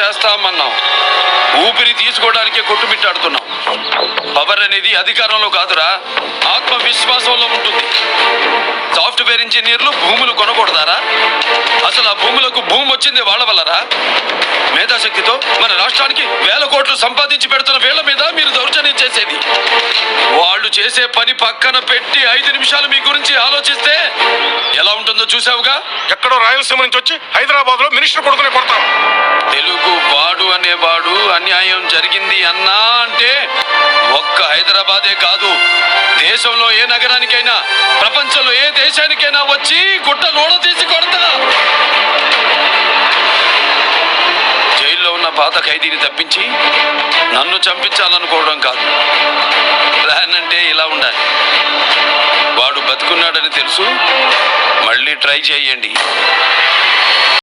చేస్తామన్నాం. ఊపిరి తీసుకోవడానికే కొట్టుమిట్టాడుతున్నాం. పవర్ అనేది అధికారంలో కాదురా. ఆత్మవిశ్వాసంలో ఉంటుంది. సాఫ్ట్వేర్ ఇంజనీర్లు భూములు కొనకూడదారా? అసలు ఆ భూములకు భూమి వచ్చింది వాళ్ళ వల్లరా? మేధాశక్తితో మన రాష్ట్రానికి వేల కోట్లు సంపాదించి పెడుతున్న వీళ్ళ మీద మీరు దౌర్జన్యం చేసే పని పక్కన పెట్టి ఐదు నిమిషాలు మీ గురించి ఆలోచిస్తే ఎలా ఉంటుందో చూసావుగా ఎక్కడో రాయలసీమ నుంచి వచ్చి హైదరాబాద్లో మినిస్టర్ కొడుకునే కొడతాం. తెలుగు వాడు అనేవాడు అన్యాయం జరిగింది అన్నా అంటే ఒక్క హైదరాబాదే కాదు. దేశంలో ఏ నగరానికైనా ప్రపంచంలో ఏ దేశానికైనా వచ్చి గుడ్డ నూడ తీసి కొడతా. జైల్లో ఉన్న పాత ఖైదీని తప్పించి నన్ను చంపించాలనుకోవడం కాదు. బతుకున్నాడని తెలుసు. మళ్ళీ ట్రై చేయండి.